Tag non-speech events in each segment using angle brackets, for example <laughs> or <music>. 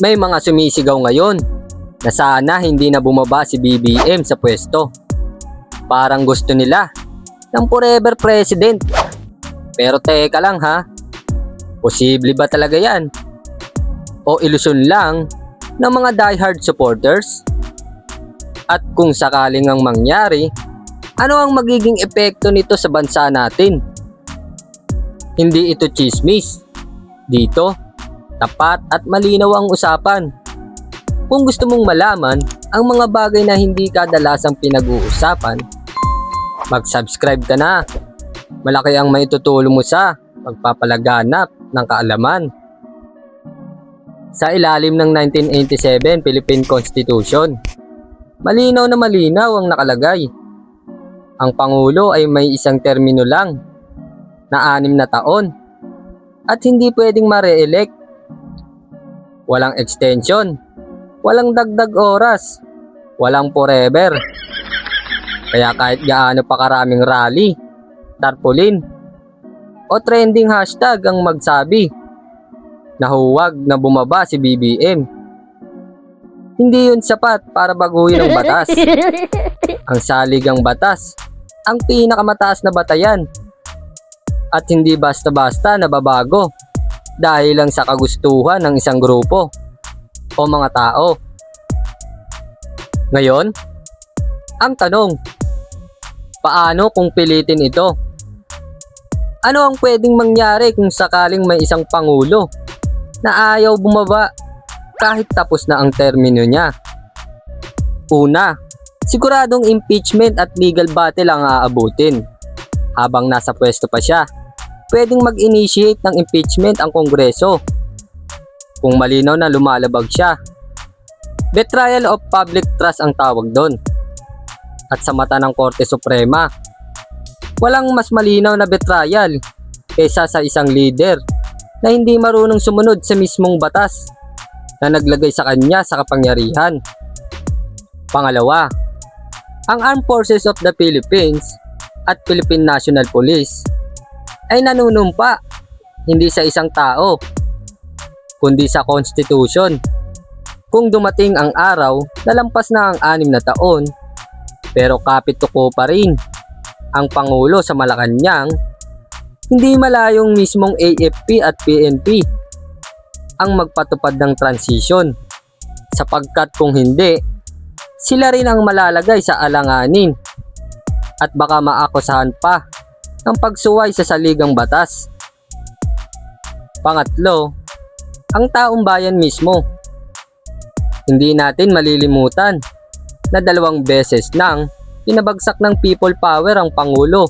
May mga sumisigaw ngayon na sana hindi na bumaba si BBM sa pwesto. Parang gusto nila ng forever president. Pero teka lang ha, posible ba talaga yan? O ilusyon lang ng mga diehard supporters? At kung sakaling ang mangyari, ano ang magiging epekto nito sa bansa natin? Hindi ito chismis. Dito, tapat at malinaw ang usapan. Kung gusto mong malaman ang mga bagay na hindi kadalasang pinag-uusapan, mag-subscribe ka na. Malaki ang maitutulong mo sa pagpapalaganap ng kaalaman. Sa ilalim ng 1987 Philippine Constitution, malinaw na malinaw ang nakalagay. Ang Pangulo ay may isang termino lang na anim na taon at hindi pwedeng ma-re-elect. Walang extension, walang dagdag oras, walang forever. Kaya kahit gaano pa karaming rally, tarpaulin, o trending hashtag ang magsabi na huwag na bumaba si BBM. Hindi yun sapat para baguhin ang batas. <laughs> Ang saligang batas, ang pinakamataas na batayan. At hindi basta-basta nababago dahil lang sa kagustuhan ng isang grupo o mga tao. Ngayon, ang tanong, paano kung pilitin ito? Ano ang pwedeng mangyari kung sakaling may isang pangulo na ayaw bumaba kahit tapos na ang termino niya? Una, siguradong impeachment at legal battle ang aabutin. Habang nasa pwesto pa siya, pwedeng mag-initiate ng impeachment ang Kongreso. Kung malinaw na lumalabag siya. Betrayal of public trust ang tawag doon. At sa mata ng Korte Suprema, walang mas malinaw na betrayal kaysa sa isang leader na hindi marunong sumunod sa mismong batas na naglagay sa kanya sa kapangyarihan. Pangalawa, ang Armed Forces of the Philippines at Philippine National Police ay nanunumpa hindi sa isang tao kundi sa Constitution. Kung dumating ang araw na lampas na ang anim na taon pero kapit tuko pa rin ang Pangulo sa Malacanang, hindi malayong mismong AFP at PNP ang magpatupad ng transition sapagkat kung hindi, sila rin ang malalagay sa alanganin at baka maakusahan pa ng pagsuway sa saligang batas. Pangatlo, ang taong bayan mismo. Hindi natin malilimutan na dalawang beses nang pinabagsak ng people power ang Pangulo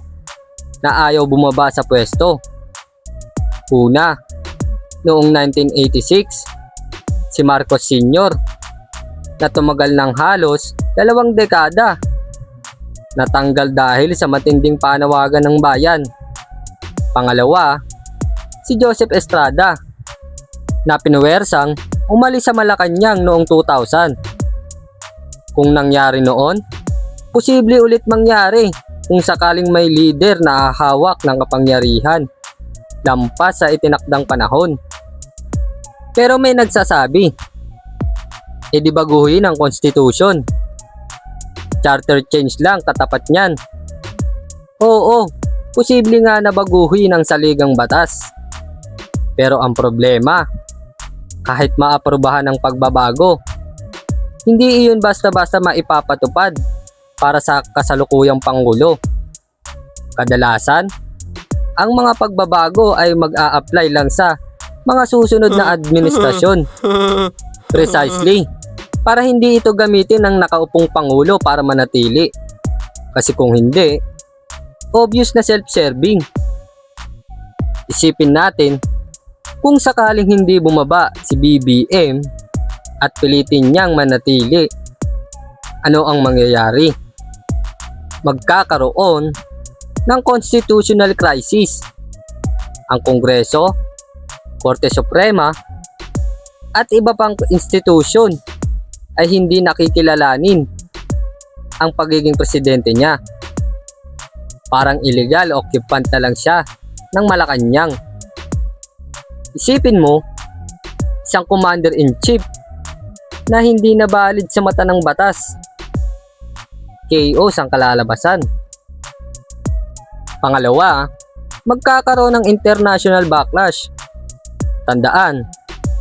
na ayaw bumaba sa pwesto. Una, noong 1986, si Marcos Sr. na tumagal ng halos dalawang dekada natanggal dahil sa matinding panawagan ng bayan. Pangalawa, si Joseph Estrada na pinuwersang umalis sa Malacanang noong 2000. Kung nangyari noon, posible ulit mangyari kung sakaling may leader na hahawak ng kapangyarihan lampas sa itinakdang panahon. Pero may nagsasabi, e di baguhin ang konstitusyon. Charter change lang katapat niyan. Oo, posible nga na baguhin ang saligang batas. Pero ang problema, kahit maaprobahan ang pagbabago, hindi iyon basta-basta maipapatupad para sa kasalukuyang Pangulo. Kadalasan, ang mga pagbabago ay mag-a-apply lang sa mga susunod na <laughs> administrasyon. Precisely, para hindi ito gamitin ng nakaupong Pangulo para manatili. Kasi kung hindi, obvious na self-serving. Isipin natin, kung sakaling hindi bumaba si BBM at pilitin niyang manatili, ano ang mangyayari? Magkakaroon ng constitutional crisis. Ang Kongreso, Korte Suprema, at iba pang institusyon ay hindi nakikilalanin ang pagiging presidente niya. Parang illegal occupant na lang siya ng Malacanang. Isipin mo, isang commander-in-chief na hindi na valid sa mata ng batas. KOs ang kalalabasan. Pangalawa, magkakaroon ng international backlash. Tandaan,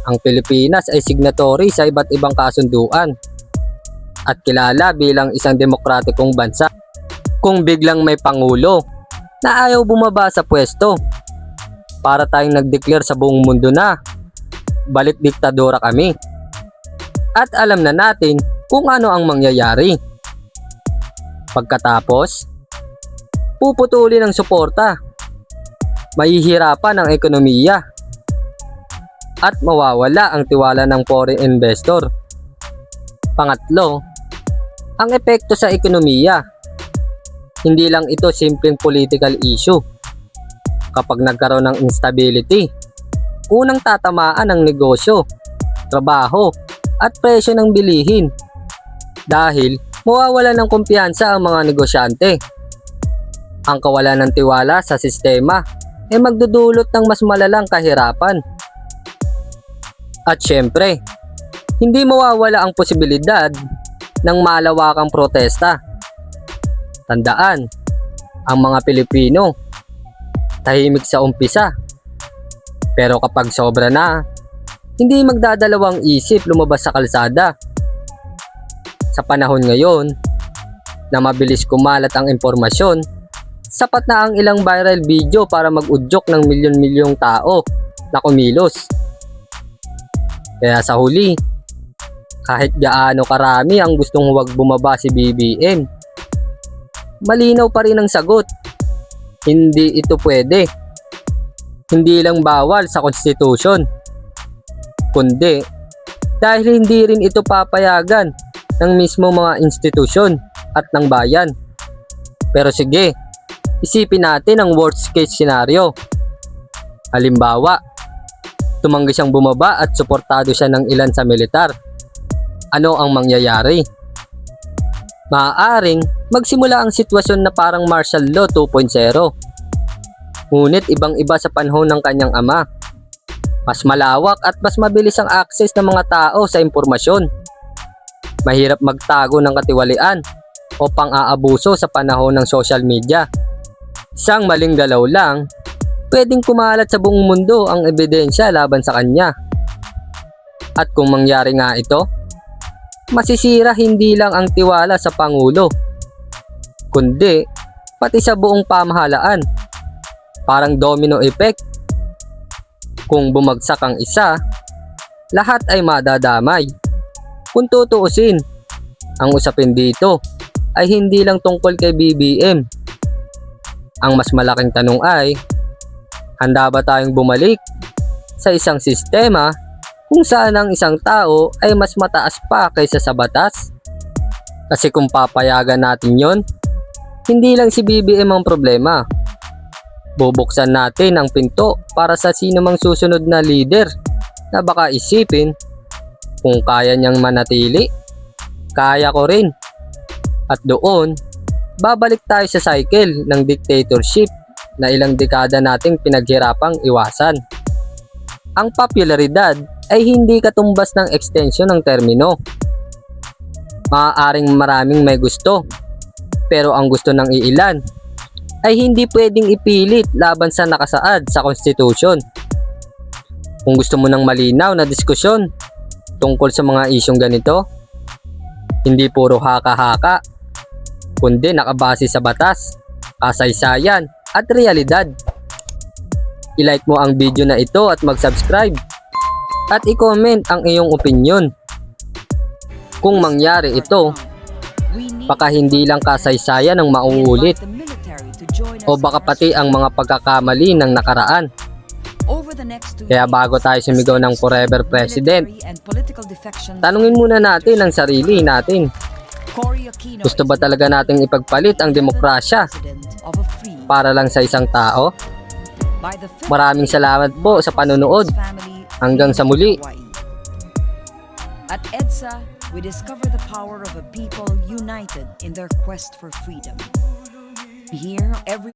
ang Pilipinas ay signatory sa iba't ibang kasunduan at kilala bilang isang demokratikong bansa. Kung biglang may pangulo na ayaw bumaba sa pwesto para tayong nag-declare sa buong mundo na balik diktadora kami. At alam na natin kung ano ang mangyayari. Pagkatapos, puputulin ang suporta. Mahihirapan ang ekonomiya. At mawawala ang tiwala ng foreign investor. Pangatlo, ang epekto sa ekonomiya. Hindi lang ito simpleng political issue. Kapag nagkaroon ng instability, unang tatamaan ang negosyo, trabaho, at presyo ng bilihin. Dahil mawawala ng kumpiyansa ang mga negosyante. Ang kawalan ng tiwala sa sistema ay magdudulot ng mas malalang kahirapan. At syempre, hindi mawawala ang posibilidad ng malawakang protesta. Tandaan, ang mga Pilipino, tahimik sa umpisa. Pero kapag sobra na, hindi magdadalawang isip lumabas sa kalsada. Sa panahon ngayon, na mabilis kumalat ang impormasyon, sapat na ang ilang viral video para mag-udyok ng milyon-milyong tao na kumilos. Kaya sa huli, kahit gaano karami ang gustong huwag bumaba si BBM, malinaw pa rin ang sagot. Hindi ito pwede. Hindi lang bawal sa konstitusyon, kundi dahil hindi rin ito papayagan ng mismo mga institusyon at ng bayan. Pero sige, isipin natin ang worst case scenario. Halimbawa, tumanggi siyang bumaba at suportado siya ng ilan sa militar. Ano ang mangyayari? Maaaring magsimula ang sitwasyon na parang martial law 2.0. Ngunit ibang iba sa panahon ng kanyang ama. Mas malawak at mas mabilis ang access ng mga tao sa impormasyon. Mahirap magtago ng katiwalian o pang-aabuso sa panahon ng social media. Isang maling galaw lang, pwedeng kumalat sa buong mundo ang ebidensya laban sa kanya. At kung mangyari nga ito, masisira hindi lang ang tiwala sa Pangulo, kundi pati sa buong pamahalaan. Parang domino effect. Kung bumagsak ang isa, lahat ay madadamay. Kung tutuusin, ang usapin dito ay hindi lang tungkol kay BBM. Ang mas malaking tanong ay, handa ba tayong bumalik sa isang sistema kung saan ang isang tao ay mas mataas pa kaysa sa batas? Kasi kung papayagan natin yon, hindi lang si BBM ang problema. Bubuksan natin ang pinto para sa sino mang susunod na leader na baka isipin kung kaya niyang manatili, kaya ko rin. At doon, babalik tayo sa cycle ng dictatorship na ilang dekada nating pinaghirapang iwasan. Ang popularidad ay hindi katumbas ng extension ng termino. Maaaring maraming may gusto, pero ang gusto ng iilan ay hindi pwedeng ipilit laban sa nakasaad sa konstitusyon. Kung gusto mo ng malinaw na diskusyon tungkol sa mga isyong ganito, hindi puro haka-haka, kundi nakabase sa batas, kasaysayan at realidad. I-like mo ang video na ito at mag-subscribe at i-comment ang iyong opinion. Kung mangyari ito, baka hindi lang kasaysayan ang mauulit o baka pati ang mga pagkakamali ng nakaraan. Kaya bago tayo sumigaw ng forever president, tanungin muna natin ang sarili natin. Gusto ba talaga nating ipagpalit ang demokrasya para lang sa isang tao? Maraming salamat po sa panonood. Hanggang sa muli. At EDSA, we discover the power of a people united in their quest for freedom. Here, every